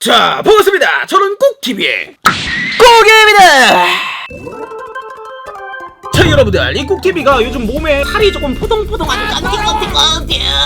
자, 반갑습니다. 저는 꾹TV의 고개입니다. 자, 여러분들, 이 꾹TV가 요즘 몸에 살이 조금 포동포동한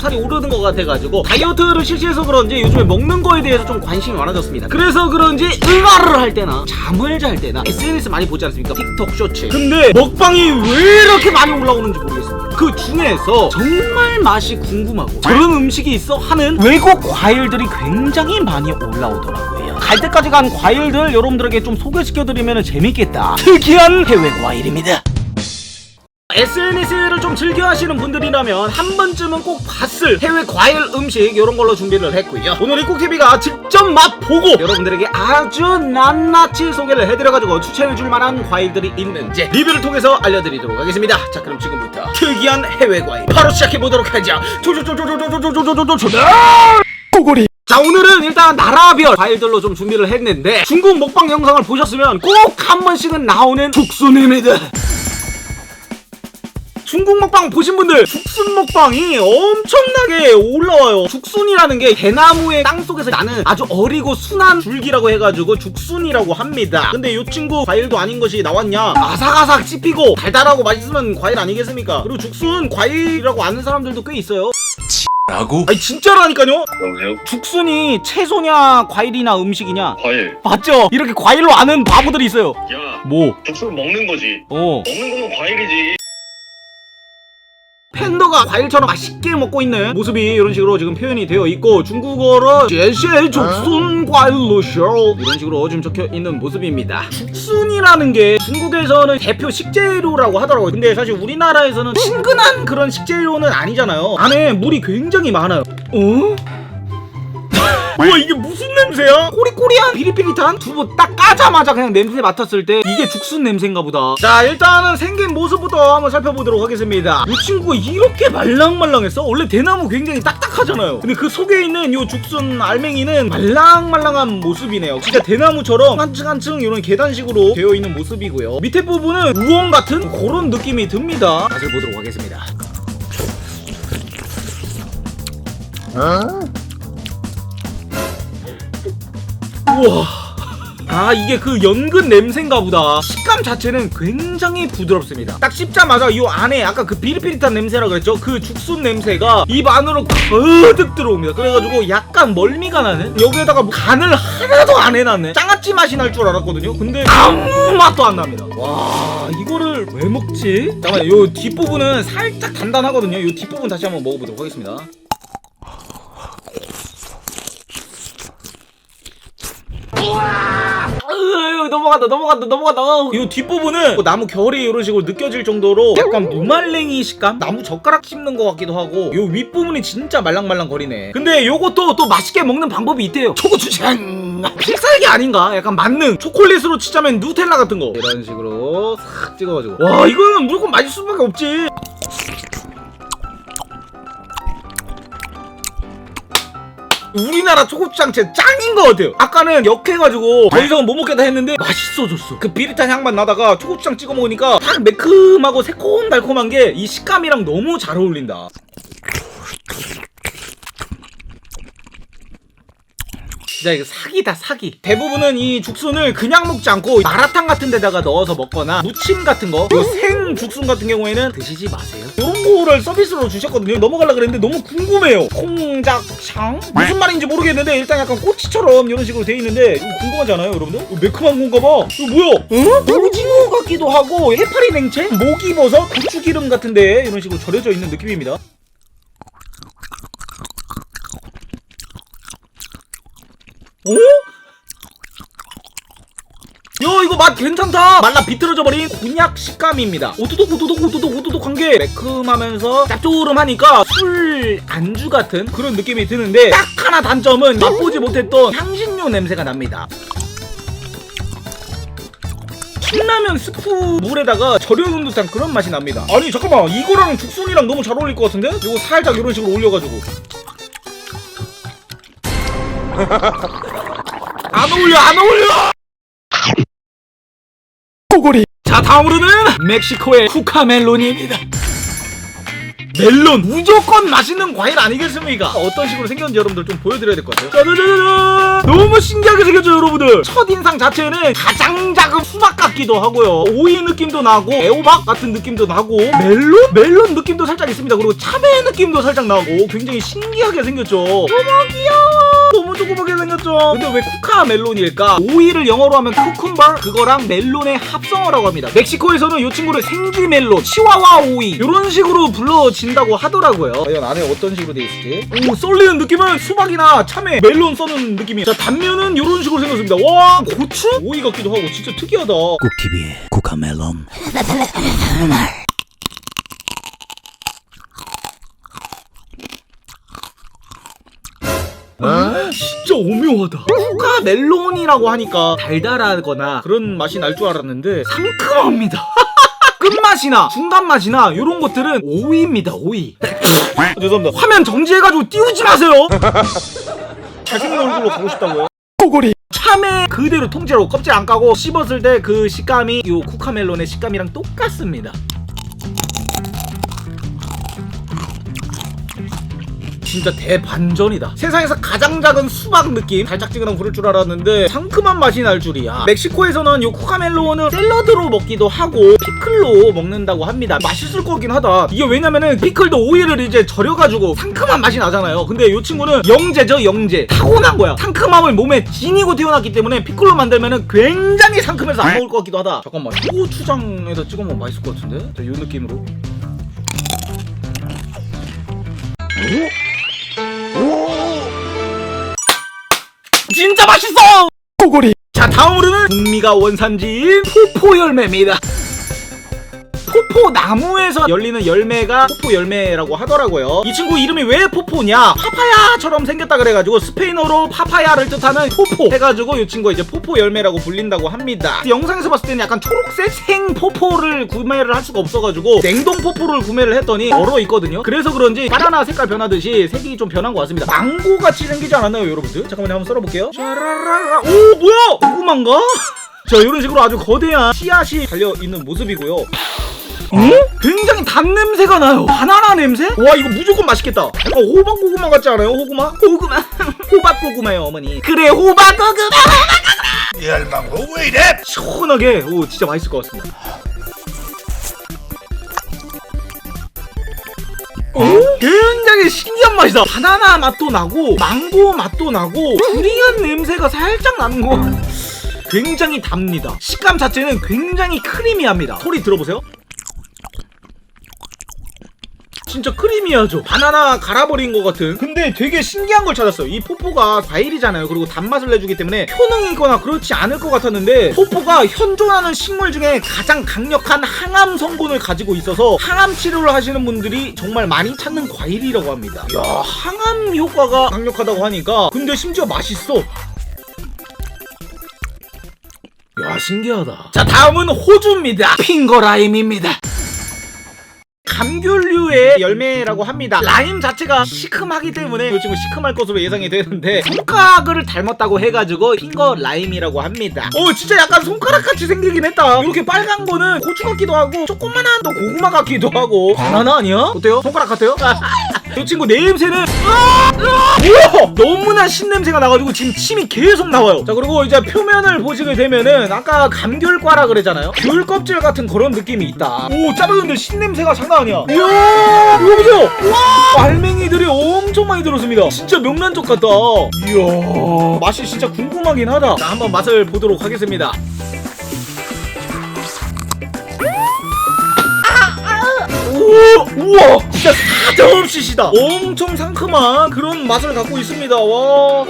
살이 오르는 것 같아가지고 다이어트를 실시해서 그런지 요즘에 먹는 거에 대해서 좀 관심이 많아졌습니다. 그래서 그런지 응아를 할 때나 잠을 잘 때나 SNS 많이 보지 않습니까? 틱톡 쇼츠. 근데 먹방이 왜 이렇게 많이 올라오는지 모르겠습니다. 그 중에서 정말 맛이 궁금하고 저런 음식이 있어 하는 외국 과일들이 굉장히 많이 올라오더라고요. 갈 때까지 간 과일들 여러분들에게 좀 소개시켜드리면 재밌겠다. 특이한 해외 과일입니다. SNS를 좀 즐겨 하시는 분들이라면 한 번쯤은 꼭 봤을 해외 과일 음식 이런 걸로 준비를 했고요. 오늘 이 꾹TV가 직접 맛보고 여러분들에게 아주 낱낱이 소개를 해드려가지고 추천해줄 만한 과일들이 있는지 리뷰를 통해서 알려드리도록 하겠습니다. 자 그럼 지금부터 특이한 해외 과일 바로 시작해보도록 하죠. 조조조조조조조조조조조조 고고리. 자 오늘은 일단 나라별 과일들로 좀 준비를 했는데 중국 먹방 영상을 보셨으면 꼭한 번씩은 나오는 죽순입니다 중국 먹방 보신 분들 죽순 먹방이 엄청나게 올라와요 죽순이라는 게 대나무의 땅 속에서 나는 아주 어리고 순한 줄기라고 해가지고 죽순이라고 합니다 근데 이 친구 과일도 아닌 것이 나왔냐 아삭아삭 씹히고 달달하고 맛있으면 과일 아니겠습니까 그리고 죽순 과일이라고 아는 사람들도 꽤 있어요 라고? 아니 진짜라니까요 여보세요? 죽순이 채소냐 과일이나 음식이냐 과일. 맞죠? 이렇게 과일로 아는 바보들이 있어요 야, 뭐? 죽순 먹는 거지. 어 먹는 거면 과일이지. 팬더가 과일처럼 맛있게 먹고 있는 모습이 이런 식으로 지금 표현이 되어 있고 중국어로 제시의 죽순 과일로쇼. 이런 식으로 지금 적혀 있는 모습입니다. 죽순이라는 게 중국에서는 대표 식재료라고 하더라고요. 근데 사실 우리나라에서는 친근한 그런 식재료는 아니잖아요. 안에 물이 굉장히 많아요. 어? 우와 이게 무슨 냄새야? 꼬리꼬리한 비릿비릿한 두부 딱 까자마자 그냥 냄새 맡았을 때 이게 죽순 냄새인가 보다. 자 일단은 생긴 모습부터 한번 살펴보도록 하겠습니다. 이 친구가 이렇게 말랑말랑했어? 원래 대나무 굉장히 딱딱하잖아요. 근데 그 속에 있는 이 죽순 알맹이는 말랑말랑한 모습이네요. 진짜 대나무처럼 한층 한층 이런 계단식으로 되어 있는 모습이고요. 밑에 부분은 우엉 같은 그런 느낌이 듭니다. 맛을 보도록 하겠습니다 우와. 아 이게 그 연근 냄새인가 보다. 식감 자체는 굉장히 부드럽습니다. 딱 씹자마자 이 안에 아까 그 비릿비릿한 냄새라 그랬죠? 그 죽순 냄새가 입 안으로 가득 들어옵니다. 그래가지고 약간 멀미가 나는? 여기에다가 뭐 간을 하나도 안 해놨네. 장아찌 맛이 날 줄 알았거든요? 근데 아무 맛도 안 납니다. 와 이거를 왜 먹지? 잠깐만 요 뒷부분은 살짝 단단하거든요. 요 뒷부분 다시 한번 먹어보도록 하겠습니다 으, 넘어간다 넘어간다 넘어간다. 이 뒷부분은 뭐 나무 결이 이런 식으로 느껴질 정도로 약간 무말랭이 식감? 나무 젓가락 씹는 것 같기도 하고 요 윗부분이 진짜 말랑말랑 거리네. 근데 요것도 또 맛있게 먹는 방법이 있대요. 초고추장! 필살기 아닌가? 약간 만능. 초콜릿으로 치자면 누텔라 같은 거. 이런 식으로 싹 찍어가지고. 와 이거는 무조건 맛있을 수밖에 없지 우리나라 초고추장 진짜 짱인 것 같아요. 아까는 역해가지고 더 이상은 못 먹겠다 했는데 맛있어졌어. 그 비릿한 향만 나다가 초고추장 찍어 먹으니까 딱 매콤하고 새콤달콤한 게 이 식감이랑 너무 잘 어울린다. 진짜 이거 사기다 사기. 대부분은 이 죽순을 그냥 먹지 않고 마라탕 같은 데다가 넣어서 먹거나 무침 같은 거생 죽순 같은 경우에는 드시지 마세요. 이런 거를 서비스로 주셨거든요. 넘어가려 그랬는데 너무 궁금해요. 콩작창 무슨 말인지 모르겠는데 일단 약간 꼬치처럼 이런 식으로 돼 있는데 이거 궁금하지 않아요 여러분들? 이거 매콤한 건가 봐. 이거 뭐야? 응? 오징어 같기도 하고 해파리 냉채? 모기버섯? 고추기름 같은데 이런 식으로 절여져 있는 느낌입니다 오? 요 이거 맛 괜찮다. 말라 비틀어져 버린 곤약 식감입니다. 오도독 오도독 오도독 오도독한 게 매콤하면서 짭조름하니까 술 안주 같은 그런 느낌이 드는데 딱 하나 단점은 맛보지 못했던 향신료 냄새가 납니다. 신라면 스프 물에다가 절여놓은 듯한 그런 맛이 납니다. 아니 잠깐만. 이거랑 죽순이랑 너무 잘 어울릴 것 같은데? 이거 살짝 이런 식으로 올려가지고. 안 어울려 안 어울려 고고리. 자 다음으로는 멕시코의 쿠카멜로니입니다 멜론 무조건 맛있는 과일 아니겠습니까? 어떤 식으로 생겼는지 여러분들 좀 보여드려야 될 것 같아요. 짜자자자잔! 너무 신기하게 생겼죠, 여러분들? 첫인상 자체는 가장 작은 수박 같기도 하고요. 오이 느낌도 나고 애호박 같은 느낌도 나고 멜론? 멜론 느낌도 살짝 있습니다. 그리고 참외 느낌도 살짝 나고 굉장히 신기하게 생겼죠. 너무 귀여워. 너무 조그맣게 생겼죠. 근데 왜 쿠카 멜론일까? 오이를 영어로 하면 쿠쿤버 그거랑 멜론의 합성어라고 합니다. 멕시코에서는 이 친구를 생쥐 멜론, 치와와 오이 이런 식으로 불러진다고 하더라고요. 과연 안에 어떤 식으로 돼 있을지? 오 썰리는 느낌은 수박이나 참외, 멜론 써는 느낌이. 자 단면은 이런 식으로 생겼습니다. 와 고추? 오이 같기도 하고 진짜 특이하다. 꾹TV의 쿠카멜론 진짜 오묘하다. 쿠카 멜론이라고 하니까 달달하거나 그런 맛이 날 줄 알았는데 상큼합니다. 끝맛이나 중간맛이나 이런 것들은 오이입니다. 오이. 아, 죄송합니다. 화면 정지해가지고 띄우지 마세요. 잘생긴 얼굴로 가고 싶다고요? 꼬골이 참외 그대로 통째로 껍질 안 까고 씹었을 때 그 식감이 이 쿠카멜론의 식감이랑 똑같습니다. 진짜 대반전이다. 세상에서 가장 작은 수박 느낌, 달짝지근한 부를 줄 알았는데 상큼한 맛이 날 줄이야. 멕시코에서는 이 쿠카멜론은 샐러드로 먹기도 하고 피클로 먹는다고 합니다. 맛있을 거긴 하다. 이게 왜냐면은 피클도 오이를 이제 절여가지고 상큼한 맛이 나잖아요. 근데 이 친구는 영재죠, 영재. 타고난 거야. 상큼함을 몸에 지니고 태어났기 때문에 피클로 만들면은 굉장히 상큼해서 안 먹을 것 같기도 하다. 잠깐만, 고추장에다 찍어 먹으면 맛있을 것 같은데? 자, 이 느낌으로. 진짜 맛있어! 꼬골이 자 다음으로는 북미가 원산지인 포포 열매입니다 포포 나무에서 열리는 열매가 포포 열매라고 하더라고요. 이 친구 이름이 왜 포포냐? 파파야처럼 생겼다 그래가지고 스페인어로 파파야를 뜻하는 포포 해가지고 이 친구가 이제 포포 열매라고 불린다고 합니다. 영상에서 봤을 때는 약간 초록색 생 포포를 구매를 할 수가 없어가지고 냉동 포포를 구매를 했더니 얼어 있거든요. 그래서 그런지 바나나 색깔 변하듯이 색이 좀 변한 것 같습니다. 망고같이 생기지 않았나요 여러분들? 잠깐만요 한번 썰어볼게요. 샤라라라. 오 뭐야? 고구마인가? 자 이런 식으로 아주 거대한 씨앗이 달려 있는 모습이고요 어? 굉장히 단 냄새가 나요. 바나나 냄새? 와 이거 무조건 맛있겠다. 약간 호박 고구마 같지 않아요 호구마? 고구마. 호박 고구마요 어머니. 그래 호박 고구마 열망고 왜 이래? 시원하게. 오 진짜 맛있을 것 같습니다. 어? 굉장히 신기한 맛이다. 바나나 맛도 나고 망고 맛도 나고 두리안 냄새가 살짝 나는 거 굉장히 답니다. 식감 자체는 굉장히 크리미합니다. 소리 들어보세요 진짜 크리미하죠. 바나나 갈아버린 것 같은. 근데 되게 신기한 걸 찾았어요. 이 포포가 과일이잖아요. 그리고 단맛을 내주기 때문에 효능이 있거나 그렇지 않을 것 같았는데 포포가 현존하는 식물 중에 가장 강력한 항암 성분을 가지고 있어서 항암 치료를 하시는 분들이 정말 많이 찾는 과일이라고 합니다. 야 항암 효과가 강력하다고 하니까 근데 심지어 맛있어. 야 신기하다. 자 다음은 호주입니다. 핑거라임입니다 감귤류의 열매라고 합니다. 라임 자체가 시큼하기 때문에 이 친구 시큼할 것으로 예상이 되는데 손가락을 닮았다고 해가지고 핑거 라임이라고 합니다. 어 진짜 약간 손가락 같이 생기긴 했다. 이렇게 빨간 거는 고추 같기도 하고 조그만한 또 고구마 같기도 하고 바나나 아니야? 어때요? 손가락 같아요? 이 친구 냄새는 으아! 으아! 뭐야? 너무나 신냄새가 나가지고 지금 침이 계속 나와요. 자 그리고 이제 표면을 보시게 되면은 아까 감귤과라 그랬잖아요. 귤 껍질 같은 그런 느낌이 있다. 오 짜르는데 신냄새가 장난 아니야. 이야 이거 보세요. 와 알맹이들이 엄청 많이 들었습니다. 진짜 명란젓 같다. 이야 맛이 진짜 궁금하긴 하다. 자 한번 맛을 보도록 하겠습니다. 오, 우와, 진짜 사정없이 시다. 엄청 상큼한 그런 맛을 갖고 있습니다. 와,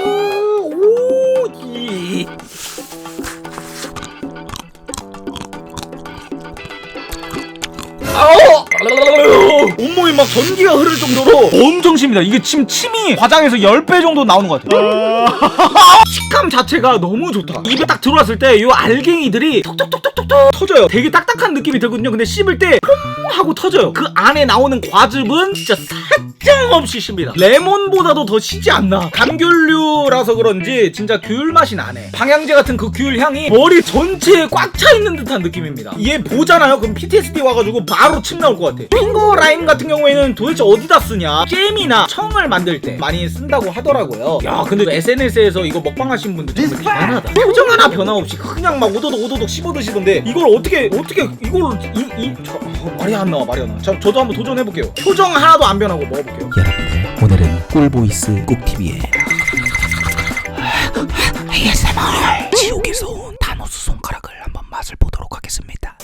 온몸이 막 전기가 흐를 정도로 엄청 심니다. 이게 침, 침이 과장에서 10배 정도 나오는 것 같아요. 식감 자체가 너무 좋다. 입에 딱 들어왔을 때 이 알갱이들이 톡톡톡톡톡톡 터져요. 되게 딱딱한 느낌이 들거든요. 근데 씹을 때 퐁 하고 터져요. 그 안에 나오는 과즙은 진짜 살짝 없이 씁니다. 레몬보다도 더 시지 않나. 감귤류라서 그런지 진짜 귤 맛이 나네. 방향제 같은 그 귤 향이 머리 전체에 꽉 차 있는 듯한 느낌입니다. 얘 보잖아요. 그럼 PTSD 와가지고 바로 침 나올 것 같아. 핑거 라임 같은 경우에는 도대체 어디다 쓰냐? 잼이나 청을 만들 때 많이 쓴다고 하더라고요. 야, 근데 SNS에서 이거 먹방 하신 분들 정말 대단하다. 표정 하나 변화 없이 그냥 막 오도독 오도독 씹어 드시던데 이걸 어떻게 어떻게 이걸 이이 어, 말이 안 나와 말이 안 나와. 자, 저도 한번 도전해 볼게요. 표정 하나도 안 변하고 먹어볼게요. 여러분들 오늘은 꿀보이스 꾹TV에 ASMR 지옥에서 온 타노스 손가락을 한번 맛을 보도록 하겠습니다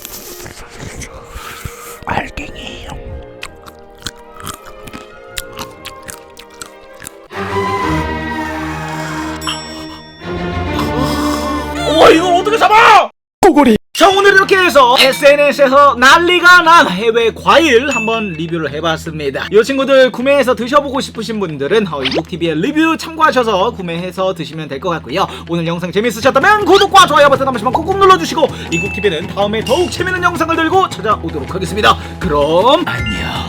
와 이걸 어떻게 잡아? 꼬골이. 자 오늘 이렇게 해서 SNS에서 난리가 난 해외 과일 한번 리뷰를 해봤습니다. 이 친구들 구매해서 드셔보고 싶으신 분들은 어, 이곡TV의 리뷰 참고하셔서 구매해서 드시면 될 것 같고요. 오늘 영상 재밌으셨다면 구독과 좋아요 버튼 한 번씩만 꾹꾹 눌러주시고 이곡TV는 다음에 더욱 재밌는 영상을 들고 찾아오도록 하겠습니다. 그럼 안녕